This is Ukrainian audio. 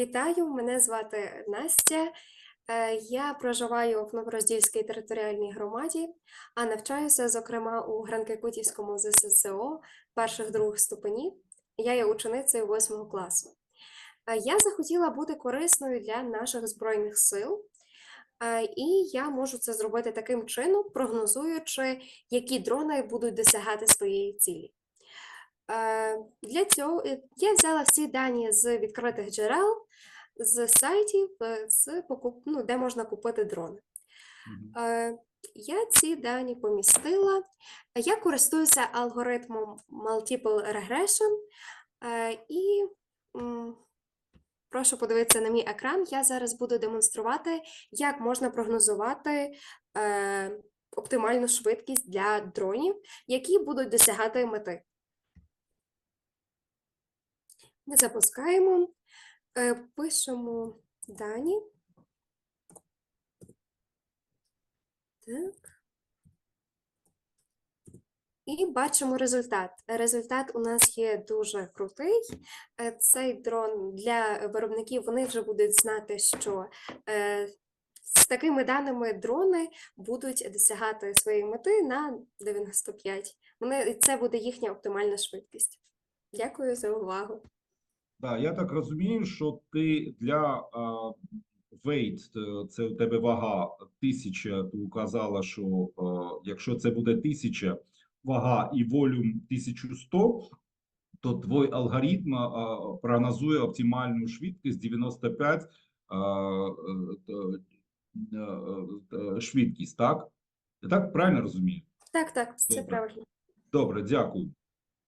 Вітаю, мене звати Настя. Е, Я проживаю в Новороздільській територіальній громаді, а навчаюся, зокрема, у Гранкекутівському ЗССО перших других ступенів. Я є ученицею восьмого класу. Е, Я захотіла бути корисною для наших збройних сил, е, і я можу це зробити таким чином, прогнозуючи, які дрони будуть досягати своєї цілі. Для цього я взяла всі дані з відкритих джерел, з сайтів, е, з покуп... ну, де можна купити дрони. Е, Я ці дані помістила. Я користуюся алгоритмом Multiple Regression е, і прошу подивитися на мій екран. Я зараз буду демонструвати, як можна прогнозувати оптимальну швидкість для дронів, які будуть досягати мети. Ми запускаємо, пишемо дані. Так. І бачимо результат. Результат у нас є дуже крутий. Е, Цей дрон для виробників вони вже будуть знати, що е, з такими даними дрони будуть досягати своєї мети на 95. Вони, це буде їхня оптимальна швидкість. Дякую за увагу. Да, я так розумію, що ти для а, е, це у тебе вага тисяча, ти указала, що а, якщо це буде тисяча вага і волюм 1100, то твій алгоритм а, прогнозує оптимальну швидкість 95 а, е, е, е, швидкість, так? Я так правильно розумію? Так, так, Добре. правильно. Добре, дякую.